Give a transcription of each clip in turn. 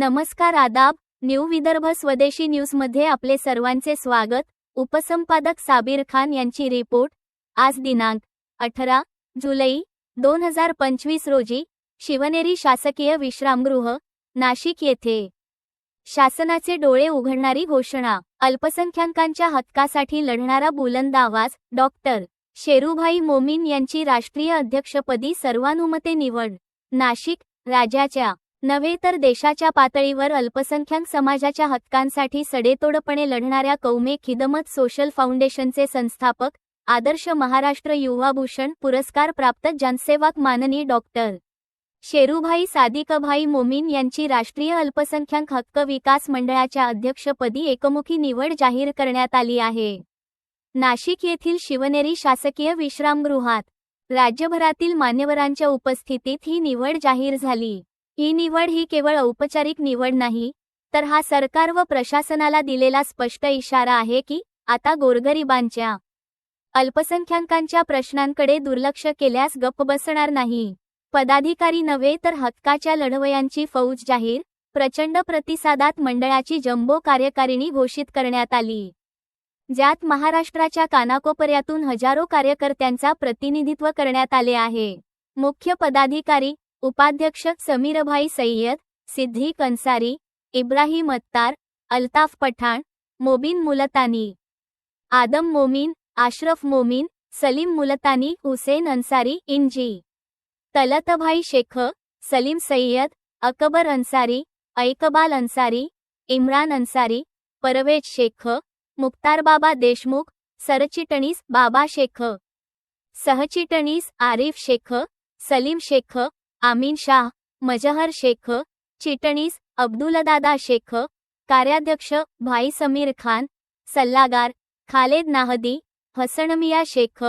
नमस्कार आदाब न्यू विदर्भ स्वदेशी न्यूजमध्ये आपले सर्वांचे स्वागत. उपसंपादक साबीर खान यांची रिपोर्ट. आज दिनांक अठरा जुलै दोन हजार पंचवीस रोजी शिवनेरी शासकीय विश्रामगृह नाशिक येथे. शासनाचे डोळे उघडणारी घोषणा. अल्पसंख्याकांच्या हक्कासाठी लढणारा बुलंद आवाज. डॉक्टर शेरूभाई मोमीन यांची राष्ट्रीय अध्यक्षपदी सर्वानुमते निवड. नाशिक राज्याच्या नव्हे तर देशाच्या पातळीवर अल्पसंख्याक समाजाच्या हक्कांसाठी सडेतोडपणे लढणाऱ्या कौमे खिदमत सोशल फाउंडेशनचे संस्थापक आदर्श महाराष्ट्र युवाभूषण पुरस्कार प्राप्त जनसेवक माननीय डॉक्टर शेरूभाई सादिकभाई मोमीन यांची राष्ट्रीय अल्पसंख्याक हक्क विकास मंडळाच्या अध्यक्षपदी एकमुखी निवड जाहीर करण्यात आली आहे. नाशिक येथील शिवनेरी शासकीय विश्रामगृहात राज्यभरातील मान्यवरांच्या उपस्थितीत ही निवड जाहीर झाली. ही निवड ही केवळ औपचारिक निवड नाही तर हा सरकार व प्रशासनाला दिलेला स्पष्ट इशारा आहे की आता गोरगरिबांच्या अल्पसंख्याकांच्या प्रश्नांकडे दुर्लक्ष केल्यास गप्प बसणार नाही. पदाधिकारी नव्हे तर हक्काच्या लढवयांची फौज जाहीर प्रचंड प्रतिसादात मंडळाची जम्बो कार्यकारिणी घोषित करण्यात आली. ज्यात महाराष्ट्राच्या कानाकोपऱ्यातून हजारो कार्यकर्त्यांचा प्रतिनिधित्व करण्यात आले आहे. मुख्य पदाधिकारी उपाध्यक्ष समीरभाई सय्यद सिद्दीक अन्सारी इब्राहिम अत्तार अल्ताफ पठाण मोबिन मुलतानी आदम मोमीन आशरफ मोमीन सलीम मुलतानी हुसेन अन्सारी इंजी तलतभाई शेख सलीम सय्यद अकबर अन्सारी ऐकबाल अन्सारी इम्रान अन्सारी परवेज शेख मुक्तारबाबा देशमुख सरचिटणीस बाबा शेख सहचिटणीस आरिफ शेख सलीम शेख आमीन शाह मजहर शेख चिटणीस अब्दुलदादा शेख कार्याध्यक्ष भाई समीर खान सल्लागार खालेद नाहदी हसनमिया शेख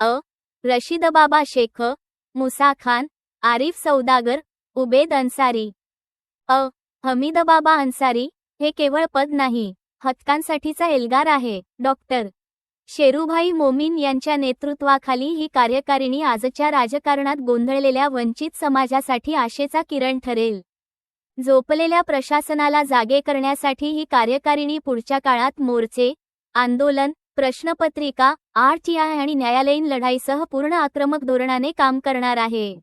अ. रशीदबाबा शेख मुसा खान आरिफ सौदागर उबेद अन्सारी. अ. हमीदबाबा अन्सारी हे केवळ पद नाही हक्कांसाठीचा एल्गार आहे. डॉक्टर. शेरूभाई मोमीन यांच्या नेतृत्वाखाली ही कार्यकारिणी आजच्या राजकारणात गोंधळलेल्या वंचित समाजासाठी आशेचा किरण ठरेल. झोपलेल्या प्रशासनाला जागे करण्यासाठी ही कार्यकारिणी पुढच्या काळात मोर्चे आंदोलन प्रश्नपत्रिका आरटीआय आणि न्यायालयीन लढाईसह पूर्ण आक्रमक धोरणाने काम करणार आहे.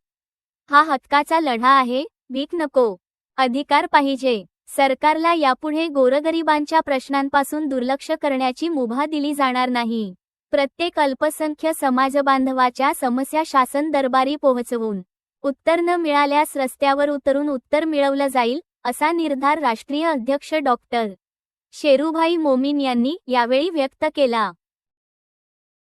हा हक्काचा लढा आहे भीक नको. अधिकार पाहिजे. सरकारला यापुढे गोरगरिबांच्या प्रश्नांपासून दुर्लक्ष करण्याची मुभा दिली जाणार नाही. प्रत्येक अल्पसंख्य समाजबांधवाच्या समस्या शासन दरबारी पोहोचवून उत्तर न मिळाल्यास रस्त्यावर उतरून उत्तर मिळवलं जाईल असा निर्धार राष्ट्रीय अध्यक्ष डॉक्टर. शेरूभाई मोमीन यांनी यावेळी व्यक्त केला.